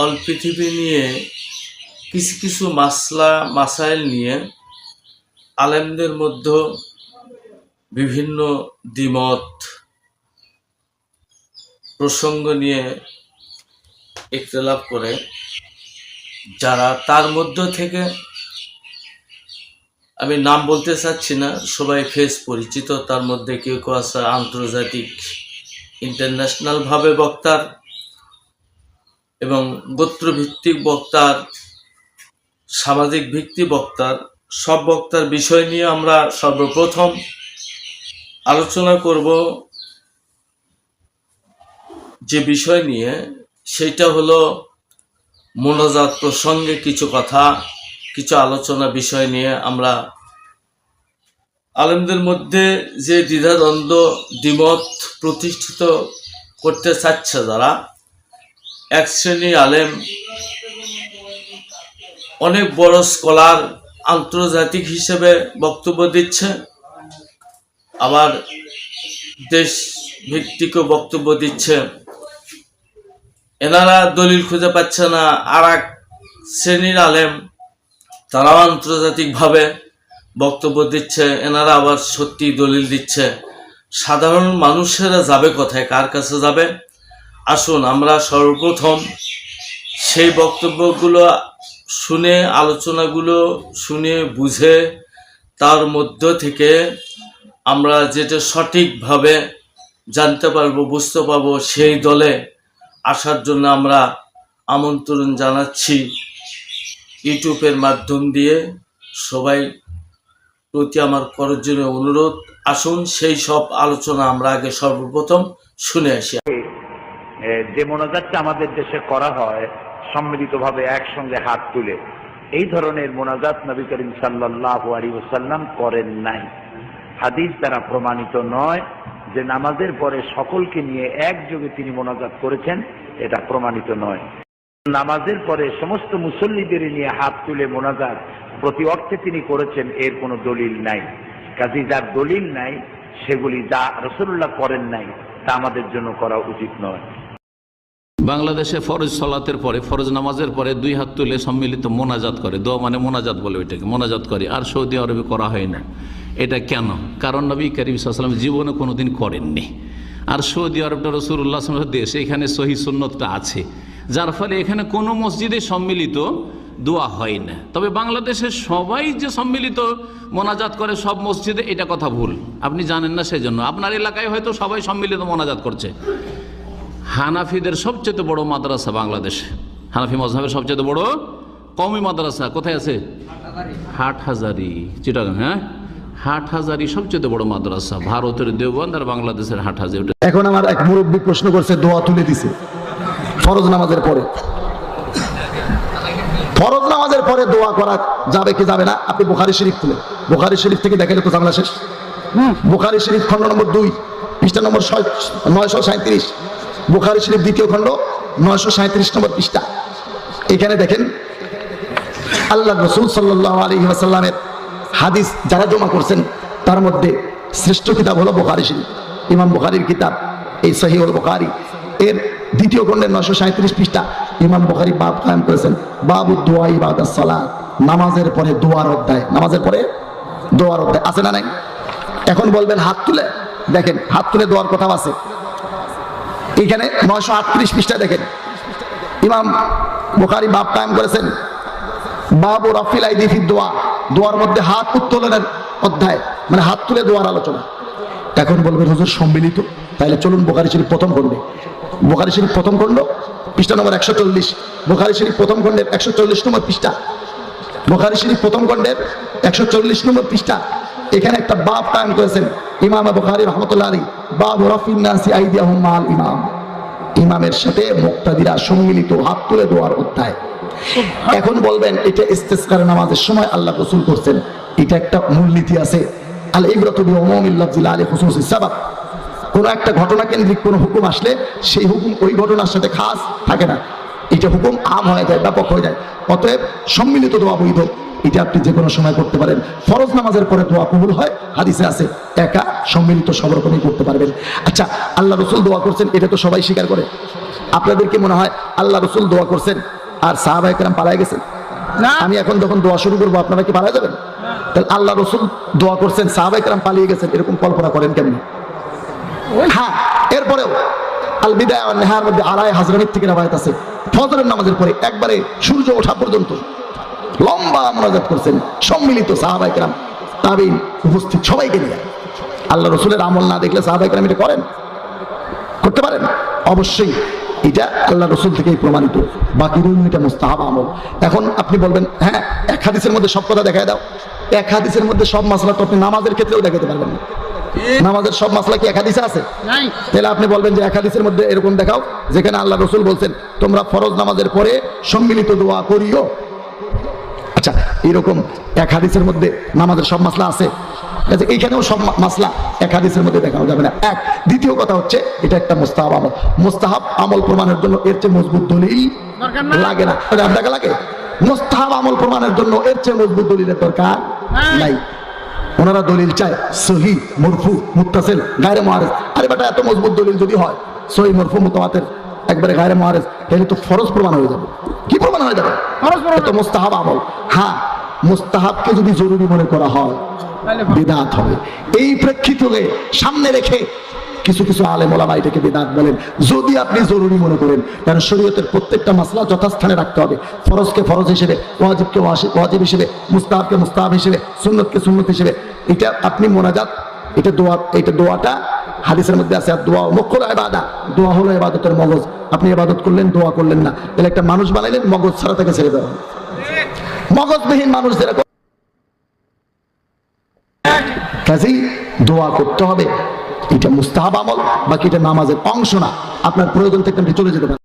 All পৃথিবী নিয়ে কিছু কিছু মাসলা, মাসাইল নিয়ে আলেমদের মধ্যে বিভিন্ন দ্বিমত, প্রসঙ্গ নিয়ে ইখতলাফ করে যারা তার মধ্য থেকে, আমি নাম বলতে চাচ্ছি না, সবাই ফেস পরিচিত, তার মধ্যে কেউ কেউ আছে আন্তর্জাতিক, ইন্টারন্যাশনালভাবে বক্তার এবং গোত্রভিত্তিক বক্তার, সামাজিক ভিত্তি বক্তার, সব বক্তার বিষয় নিয়ে আমরা সর্বপ্রথম আলোচনা করব। যে বিষয় নিয়ে, সেটা হলো মনোজাত প্রসঙ্গে কিছু কথা, কিছু আলোচনা বিষয় নিয়ে আমরা আলেমদের মধ্যে যে দ্বিধাদ্বন্দ্ব, দ্বিমত প্রতিষ্ঠিত করতে চাচ্ছে যারা এক শ্রেণি আলেম, অনেক বড় স্কলার আন্তর্জাতিক হিসেবে বক্তব্য দিচ্ছে। আবার দেশ ভিত্তিকও বক্তব্য দিচ্ছে। এনারা দলিল খুঁজে পাচ্ছে না। আর এক শ্রেণির আলেম, তারাও আন্তর্জাতিকভাবে বক্তব্য দিচ্ছে। এনারা আবার সত্যি দলিল দিচ্ছে। সাধারণ মানুষেরা যাবে কোথায়? কার কাছে যাবে? আসুন, আমরা সর্বপ্রথম সেই বক্তব্যগুলো শুনে, আলোচনাগুলো শুনে, বুঝে তার মধ্য থেকে আমরা যেটা সঠিকভাবে জানতে পারব, বুঝতে পারব, সেই দলে আসার জন্য আমরা আমন্ত্রণ জানাচ্ছি ইউটিউবের মাধ্যম দিয়ে। সবাই প্রতি আমার করজনীয় অনুরোধ, আসুন সেই সব আলোচনা আমরা আগে সর্বপ্রথম শুনে আসি। যে মোনাজাতটা আমাদের দেশে করা হয়, সম্মিলিতভাবে একসঙ্গে হাত তুলে, এই ধরনের মোনাজাত নবী করিম সাল্লাল্লাহু আলাইহি ওয়াসাল্লাম করেন নাই। হাদিস দ্বারা প্রমাণিত নয় যে নামাজের পরে সকলকে নিয়ে একযোগে তিনি মোনাজাত করেছেন, এটা প্রমাণিত নয়। নামাজের পরে সমস্ত মুসল্লিদের নিয়ে হাত তুলে মোনাজাত প্রতি অর্থে তিনি করেছেন, এর কোনো দলিল নাই। কাজে যার দলিল নাই, সেগুলি যা রসুল্লাহ করেন নাই, তা আমাদের জন্য করা উচিত নয়। বাংলাদেশে ফরজ সলাতের পরে, ফরজ নামাজের পরে দুই হাত তুলে সম্মিলিত মোনাজাত করে। দোয়া মানে মোনাজাত বলে ওইটাকে, মোনাজাত করে। আর সৌদি আরবে করা হয় না। এটা কেন? কারণ নবী করিম সাল্লাম জীবনে কোনোদিন করেননি। আর সৌদি আরবটা রসুল্লাহ দেশ এখানে সহি সুন্নতটা আছে। যার ফলে এখানে কোনো মসজিদে সম্মিলিত দোয়া হয় না। তবে বাংলাদেশের সবাই যে সম্মিলিত মোনাজাত করে সব মসজিদে, এটা কথা ভুল। আপনি জানেন না সেজন্য। আপনার এলাকায় হয়তো সবাই সম্মিলিত মোনাজাত করছে। হানাফিদের সবচেয়ে বড় মাদ্রাসা বাংলাদেশে। হানাফি মজহাবের সবচেয়ে বড় কমি মাদ্রাসা কোথায় আছে? হাট হাজারি চিটাগাং হ্যাঁ? হাট হাজারি সবচেয়ে বড় মাদ্রাসা ভারতের দেওবন্দ আর বাংলাদেশের হাট হাজারি এখন আমার এক মুরব্বী প্রশ্ন করছে দোয়া তুলে দিছে। ফরজ নামাজের পরে। ফরজ নামাজের পরে দোয়া করা যাবে কি যাবে না? আপনি বুখারি শরীফ তুলে বুখারি শরীফ থেকে দেখেন তো ঝামেলা শেষ। বুখারি শরীফ খণ্ড নম্বর দুই পৃষ্ঠা নম্বর নয়শো সাঁত্রিশ বুখারি শরীফ দ্বিতীয় খণ্ড, নয়শো সাঁত্রিশ নম্বর পৃষ্ঠা। এখানে দেখেন আল্লাহ রসুল সাল্লাহ আলী আসাল্লামের হাদিস যারা জমা করছেন, তার মধ্যে শ্রেষ্ঠ কিতাব হলো বোখারি শরীফ। ইমাম বুখারির কিতাব, এই সহিউল বুখারি। এর দ্বিতীয় খণ্ডের নয়শো সাঁত্রিশ পৃষ্ঠা ইমাম বুখারি বাপ কায়েম করেছেন। বাবু দোয়া ইবাদাত সালাত, নামাজের পরে দোয়ার অধ্যায়। নামাজের পরে দোয়ার অধ্যায়। আছে না নাই? এখন বলবেন হাত তুলে, দেখেন, হাত তুলে দোয়ার কথাও আছে। এখানে নয়শো আটত্রিশ পৃষ্ঠা দেখেন। ইমাম বুখারি বাপ কায়েম করেছেন। বাবু রফিল আইদিফি দোয়া। দোয়ার মধ্যে হাত উত্তোলনের অধ্যায় মানে হাত তুলে দোয়ার আলোচনা। এখন বলবেন, হুজুর, সম্মিলিত? তাহলে চলুন বোখারি শরীফ প্রথম খণ্ডে। বোখারি শরীফ প্রথম খণ্ড, পৃষ্ঠা নম্বর একশো চল্লিশ। বোখারি শরীফ প্রথম খণ্ডের একশো চল্লিশ নম্বর পৃষ্ঠা। বোখারি শরীফ প্রথম খণ্ডের একশো চল্লিশ নম্বর পৃষ্ঠা। এখানে একটা বাপ কায়েম করেছেন ইমাম বুখারি রহমতুল্লাহ আলী বাব রফিন নাসি আইদিয়াহুম ইমাম। ইমামের সাথে মুক্তাদিরা সম্মিলিত হাত তুলে দেওয়ার অধ্যায়। এখন বলবেন এটা ইস্তেস্কার নামাজের সময় আল্লাহ রসুল করছেন। এটা একটা মূলনীতি আছে। আল ইব্রত বি আলী খুসুস সাবাব। কোনো একটা ঘটনা কেন্দ্রিক কোনো হুকুম আসলে সেই হুকুম ওই ঘটনার সাথে খাস থাকে না। এটা হুকুম আম হয়ে যায় ব্যাপক হয়ে যায়। অতএব সম্মিলিত দোয়া বৈধ। এটা আপনি যে কোনো সময় করতে পারেন। ফরজ নামাজের পরে দোয়া কবুল হয় হাদিসে আছে একা সম্মিলিত সব রকমই করতে পারবেন। আচ্ছা আল্লাহ রসুল দোয়া করছেন এটা তো সবাই স্বীকার করে। আপনাদের কি মনে হয় আল্লাহ রসুল দোয়া করছেন আর সাহাবাহিক রাম পালায় গেছেন? আমি এখন যখন দোয়া শুরু করব আপনারা কি পালায় যাবেন? তাহলে আল্লাহ রসুল দোয়া করছেন সাহাবাহিক রাম পালিয়ে গেছেন এরকম কল্পনা করেন কেমনি? হ্যাঁ এরপরেও আল বিদায় নেহার মধ্যে আড়াই হাজরানির থেকে রাবায়ত আছে। ফজরের নামাজের পরে একবারে সূর্য ওঠা পর্যন্ত লম্বা মোনাজাত করছেন। সম্মিলিত সাহাবাইকরাম তাবিন উপস্থিত সবাইকে নিয়ে। আল্লাহ রসুলের আমল না দেখলে সাহাবাইকরাম এটা করেন? করতে পারেন? অবশ্যই। এটা আল্লাহ রসুল থেকেই প্রমাণিত। বাকি রইল এটা মুস্তাহাব আমল। এখন আপনি বলবেন হ্যাঁ এক হাদিসের মধ্যে সব কথা দেখায় দাও। এক হাদিসের মধ্যে সব মাসলা তো আপনি নামাজের ক্ষেত্রেও দেখাতে পারবেন না। নামাজের সব মাসলা কি এক হাদিসে আছে? তাহলে আপনি বলবেন যে এক হাদিসের মধ্যে এরকম দেখাও যেখানে আল্লাহ রসুল বলছেন তোমরা ফরজ নামাজের পরে সম্মিলিত দোয়া করিও। আচ্ছা এরকম এক হাদিসের মধ্যে নামাজের সব মাসলা আছে? কাজে এইখানেও সব মাসলা এক হাদিসের মধ্যে দেখানো যাবে না। এক দ্বিতীয় কথা হচ্ছে এটা একটা মুস্তাহাব আমল। মুস্তাহাব আমল প্রমাণের জন্য এর চেয়ে মজবুত দলিল লাগে না। দেখা লাগে? মুস্তাহাব আমল প্রমাণের জন্য এর চেয়ে মজবুত দলিলের দরকার নাই। ওনারা দলিল চায় সহি মরফু মুত্তাসিল গায়রে মহারেজ আরে বেটা এত মজবুত দলিল যদি হয় সহি মরফু মুতাওয়াতির একবারে গায়রে মহারেজ তাহলে তো ফরজ প্রমাণ হয়ে যাবে। কি প্রমাণ হয়ে যাবে তো মুস্তাহাব আমল। হ্যাঁ মুস্তাহাবকে যদি জরুরি মনে করা হয় বিদাত হবে। এই প্রেক্ষিতে সামনে রেখে কিছু কিছু আলেম ওলামা এটাকে বিদাত বলেন। যদি আপনি জরুরি মনে করেন কারণ শরীয়তের প্রত্যেকটা মাসলা যথাস্থানে রাখতে হবে। ফরজকে ফরজ হিসেবে ওয়াজিবকে ওয়াজিব হিসেবে মুস্তাহাবকে মুস্তাহাব হিসেবে সুন্নতকে সুন্নত হিসেবে এটা আপনি মোনাজাত এটা দোয়া এটা দোয়াটা হাদিসের মধ্যে আছে, দোয়া মুখ্য এবাদা দোয়া হলো এবাদতের মগজ। আপনি এবাদত করলেন, দোয়া করলেন না। তাহলে একটা মানুষ বানাইলেন, মগজ ছাড়া তাকে ছেড়ে দেওয়া। মগজবিহীন মানুষ যেরকম কাজেই দোয়া করতে হবে। এটা মুস্তাহাব আমল বাকি এটা নামাজের অংশ না। আপনার প্রয়োজন থেকে চলে যেতে পারেন।